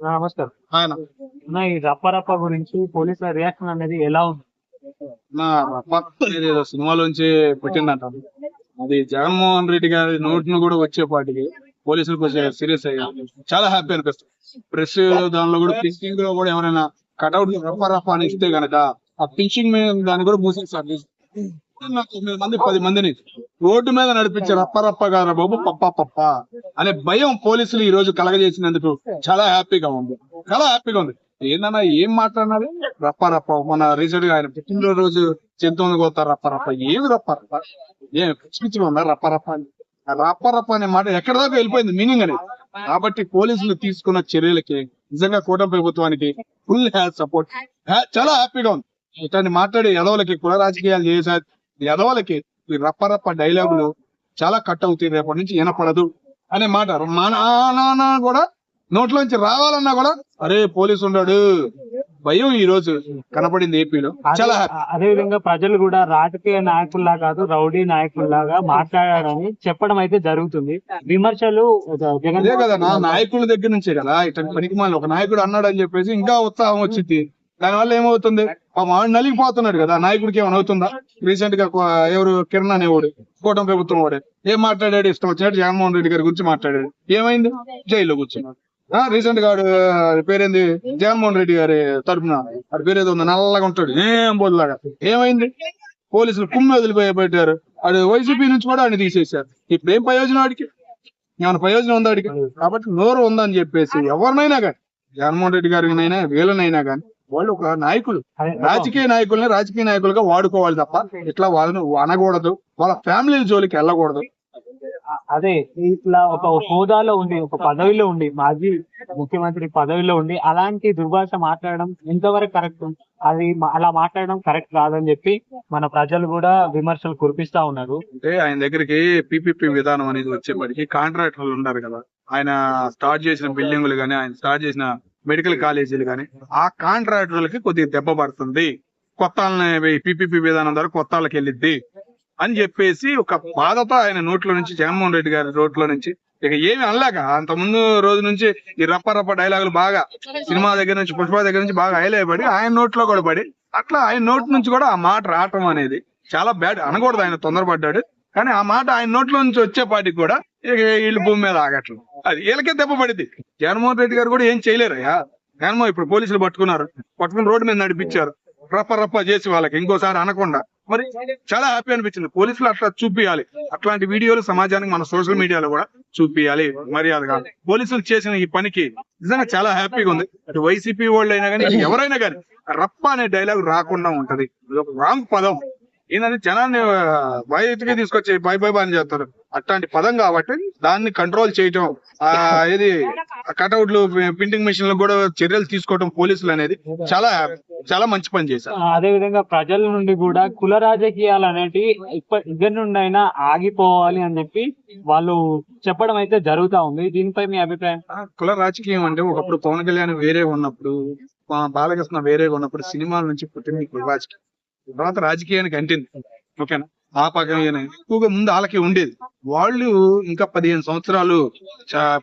నమస్కారం. నా ఈ రప్పరప్ప గురించి పోలీసుల రియాక్షన్ అనేది ఎలా ఉంది? నా పక్క ఏదో సినిమాలోంచి పుట్టిందంట. అది జగన్మోహన్ రెడ్డి గారి నోటిని కూడా వచ్చేపాటికి పోలీసులు కొంచెం సీరియస్ అయ్యా. చాలా హ్యాపీ అనిపిస్తుంది. ప్రెస్ దానిలో కూడా పించింగ్లో కూడా ఎవరైనా కట్అవుట్ రప్ప రప్ప అని ఇస్తే గనక ఆ పించింగ్ మీద దాన్ని కూడా మూసేస్తారు. తొమ్మిది మంది పది మందిని రోడ్డు మీద నడిపించే రప్ప రప్ప గారు బాబు పప్ప పప్ప అనే భయం పోలీసులు ఈ రోజు కలగజేసినందుకు చాలా హ్యాపీగా ఉంది. చాలా హ్యాపీగా ఉంది. ఏందన్నా ఏం మాట్లాడినారు? రప్ప రప్ప మన రీసెంట్గా ఆయన పుట్టినరోజు జంతువుని కోతారు రప్ప రప్ప ఏమి రప్ప రప్ప ఏం పిచ్చి పిచ్చిగా ఉందా రప్ప రప్ప అని? ఆ రప్ప రప్ప అనే మాట ఎక్కడ దాకా వెళ్ళిపోయింది? మీనింగ్ అనేది. కాబట్టి పోలీసులు తీసుకున్న చర్యలకి నిజంగా కూటమి ప్రభుత్వానికి ఫుల్ హ్యాడ్ సపోర్ట్. చాలా హ్యాపీగా ఉంది. ఇట్లాంటి మాట్లాడే ఎదవలకి కుల రాజకీయాలు చేసే ఎదవలకి ఈ రప్ప రప్ప డైలాగులు చాలా కట్ అవుతాయి రేపటి నుంచి వినపడదు అనే మాట. మన నాన్న కూడా నోట్లోంచి రావాలన్నా కూడా అరే పోలీసు ఉన్నాడు. భయం ఈ రోజు కనపడింది ఏపీలో. చాలా అదే విధంగా ప్రజలు కూడా రాజకీయ నాయకుల్లా కాదు రౌడీ నాయకుల్లాగా మాట్లాడారని చెప్పడం అయితే జరుగుతుంది. విమర్శలు అదే కదా నా నాయకుల దగ్గర నుంచే కదా ఇతని పనికి ఒక నాయకుడు అన్నాడు అని చెప్పేసి ఇంకా ఉత్సాహం వచ్చింది. దానివల్ల ఏమవుతుంది? మా మామిడి నలిగిపోతున్నాడు కదా నాయకుడికి ఏమైనా అవుతుందా? రీసెంట్గా ఎవరు? కిరణ్ అనేవాడు కూటమి ప్రభుత్వం వాడే. ఏం మాట్లాడాడు? ఇష్టం వచ్చినట్టు జగన్మోహన్ రెడ్డి గారి గురించి మాట్లాడాడు. ఏమైంది? జైల్లో కూర్చున్నాడు. ఆ రీసెంట్గా పేరేంది? జగన్మోహన్ రెడ్డి గారి తరపున. వాడి పేరేదో ఉంది నల్లగా ఉంటాడు. ఏం బోదులాగా ఏమైంది? పోలీసులు కుమ్మి వదిలిపోయి పెట్టారు వాడు వైసీపీ నుంచి కూడా ఆయన తీసేశారు. ఇప్పుడు ఏం ప్రయోజనం వాడికి ఏమైనా ప్రయోజనం ఉందా ఆడికి? కాబట్టి నోరు ఉందని చెప్పేసి ఎవరినైనా కానీ జగన్మోహన్ రెడ్డి గారినైనా వీళ్ళనైనా కానీ వాళ్ళు ఒక నాయకులు. రాజకీయ నాయకుల్ని రాజకీయ నాయకులుగా వాడుకోవాలి తప్ప ఇట్లా వాళ్ళని అనకూడదు. వాళ్ళ ఫ్యామిలీ జోలికి వెళ్ళకూడదు. అదే ఇట్లా ఒక హోదాలో ఉండి ఒక పదవిలో ఉండి మాజీ ముఖ్యమంత్రి పదవిలో ఉండి అలాంటి దుర్భాష మాట్లాడడం ఎంతవరకు కరెక్ట్? అది అలా మాట్లాడడం కరెక్ట్ కాదని చెప్పి మన ప్రజలు కూడా విమర్శలు కురిపిస్తా ఉన్నారు. అంటే ఆయన దగ్గరికి పీపీపీ విధానం అనేది వచ్చేప్పటికి కాంట్రాక్టర్లు ఉన్నారు కదా. ఆయన స్టార్ట్ చేసిన బిల్డింగులు కానీ ఆయన స్టార్ట్ చేసిన మెడికల్ కాలేజీలు కానీ ఆ కాంట్రాక్టర్లకి కొద్దిగా దెబ్బ పడుతుంది. కొత్త పీపీపీ విధానం ద్వారా కొత్త వాళ్ళకి వెళ్ళిద్ది అని చెప్పేసి ఒక బాధతో ఆయన నోట్లో నుంచి జగన్మోహన్ రెడ్డి గారి నోట్లో నుంచి ఇక ఏమి అనలేక అంత ముందు రోజు నుంచి ఈ రప్ప రప్ప డైలాగులు బాగా సినిమా దగ్గర నుంచి పుష్ప దగ్గర నుంచి బాగా హైలైట్ ఆయన నోట్లో కూడా పడి అట్లా ఆయన నోటి నుంచి కూడా ఆ మాట రావటం అనేది చాలా బ్యాడ్ అనకూడదు ఆయన తొందరపడ్డాడు. కానీ ఆ మాట ఆయన నోట్లో నుంచి వచ్చేపాటికి కూడా వీళ్ళు భూమి మీద ఆగట్లు. అది వీళ్ళకే దెబ్బ పడింది. జగన్మోహన్ రెడ్డి గారు కూడా ఏం చేయలేరయ్యా జగన్మోహన్ ఇప్పుడు పోలీసులు పట్టుకున్నారు. పట్టుకుని రోడ్డు మీద నడిపించారు. రప్ప రప్ప చేసి వాళ్ళకి ఇంకోసారి అనకుండా. మరి చాలా హ్యాపీ అనిపించింది. పోలీసులు అట్లా చూపియాలి. అట్లాంటి వీడియోలు సమాజానికి మన సోషల్ మీడియాలో కూడా చూపియాలి. మర్యాదగా. పోలీసులు చేసిన ఈ పనికి నిజంగా చాలా హ్యాపీగా ఉంది. అటు వైసీపీ వాళ్ళు అయినా కానీ ఎవరైనా కానీ రప్ప అనే డైలాగ్ రాకుండా ఉంటది. ఇది ఒక రాంగ్ పదం. ఏంటంటే జనాన్ని ఆ, తీసుకొచ్చి బై బై బై అని చేస్తారు. అట్లాంటి పదం కాబట్టి దాన్ని కంట్రోల్ చేయటం ఆ ఇది కటౌట్లు ప్రింటింగ్ మిషన్ కూడా చర్యలు తీసుకోవడం పోలీసులు అనేది చాలా చాలా మంచి పని చేశారు. అదే విధంగా ప్రజల నుండి కూడా కుల రాజకీయాలు ఇప్ప ఇద్దరి నుండి అయినా ఆగిపోవాలి అని చెప్పి వాళ్ళు చెప్పడం అయితే జరుగుతా ఉంది. దీనిపై మీ అభిప్రాయం? కుల రాజకీయం అంటే ఒకప్పుడు పవన్ కళ్యాణ్ వేరే ఉన్నప్పుడు బాలకృష్ణ వేరేగా ఉన్నప్పుడు సినిమాల నుంచి పుట్టింది కుల రాజకీయం. తర్వాత రాజకీయానికి అంటింది. ఓకేనా? ఆ పక్కన ఎక్కువగా ముందు వాళ్ళకి ఉండేది. వాళ్ళు ఇంకా పదిహేను సంవత్సరాలు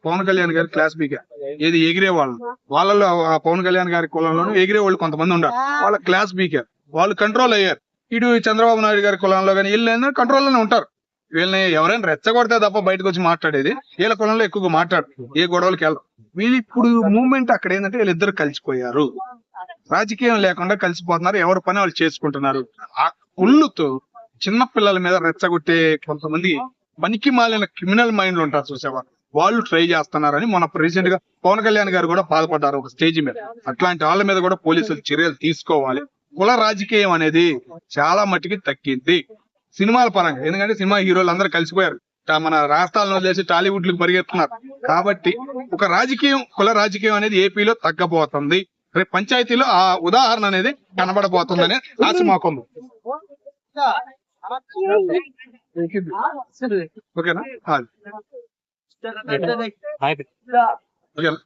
పవన్ కళ్యాణ్ గారి క్లాస్ బీగా ఏది ఎగిరే వాళ్ళు. వాళ్ళలో ఆ పవన్ కళ్యాణ్ గారి కులంలోనూ ఎగిరే వాళ్ళు కొంతమంది ఉన్నారు వాళ్ళ క్లాస్ బీగా వాళ్ళు కంట్రోల్ అయ్యారు. ఇటు చంద్రబాబు నాయుడు గారి కులంలో కానీ వీళ్ళు కంట్రోల్లోనే ఉంటారు. వీళ్ళని ఎవరైనా రెచ్చగొడితే తప్ప బయటకు వచ్చి మాట్లాడేది. వీళ్ళ కులంలో ఎక్కువగా మాట్లాడు ఏ గొడవలకి వెళ్ళరు. వీళ్ళు ఇప్పుడు మూమెంట్ అక్కడ ఏంటంటే వీళ్ళిద్దరు కలిసిపోయారు. రాజకీయం లేకుండా కలిసిపోతున్నారు. ఎవరి పని వాళ్ళు చేసుకుంటున్నారు. ఆ కుళ్ళుతో చిన్న పిల్లల మీద రెచ్చగొట్టే కొంతమంది పనికి మాలిన క్రిమినల్ మైండ్లు ఉంటారు చూసేవా? వాళ్ళు ట్రై చేస్తున్నారని మొన్న రీసెంట్గా పవన్ కళ్యాణ్ గారు కూడా బాధపడ్డారు ఒక స్టేజ్ మీద. అట్లాంటి వాళ్ళ మీద కూడా పోలీసులు చర్యలు తీసుకోవాలి. కుల రాజకీయం అనేది చాలా మట్టుకి తగ్గింది సినిమాల పరంగా ఎందుకంటే సినిమా హీరోలు అందరూ కలిసిపోయారు. మన రాష్ట్రాలను వదిలేసి టాలీవుడ్లకు పరిగెత్తున్నారు. కాబట్టి ఒక రాజకీయం కుల రాజకీయం అనేది ఏపీలో తగ్గబోతుంది రేపు పంచాయతీలో ఆ ఉదాహరణ అనేది కనబడబోతుందని ఆశ మాకుంది. ఓకేనా? ఓకేనా?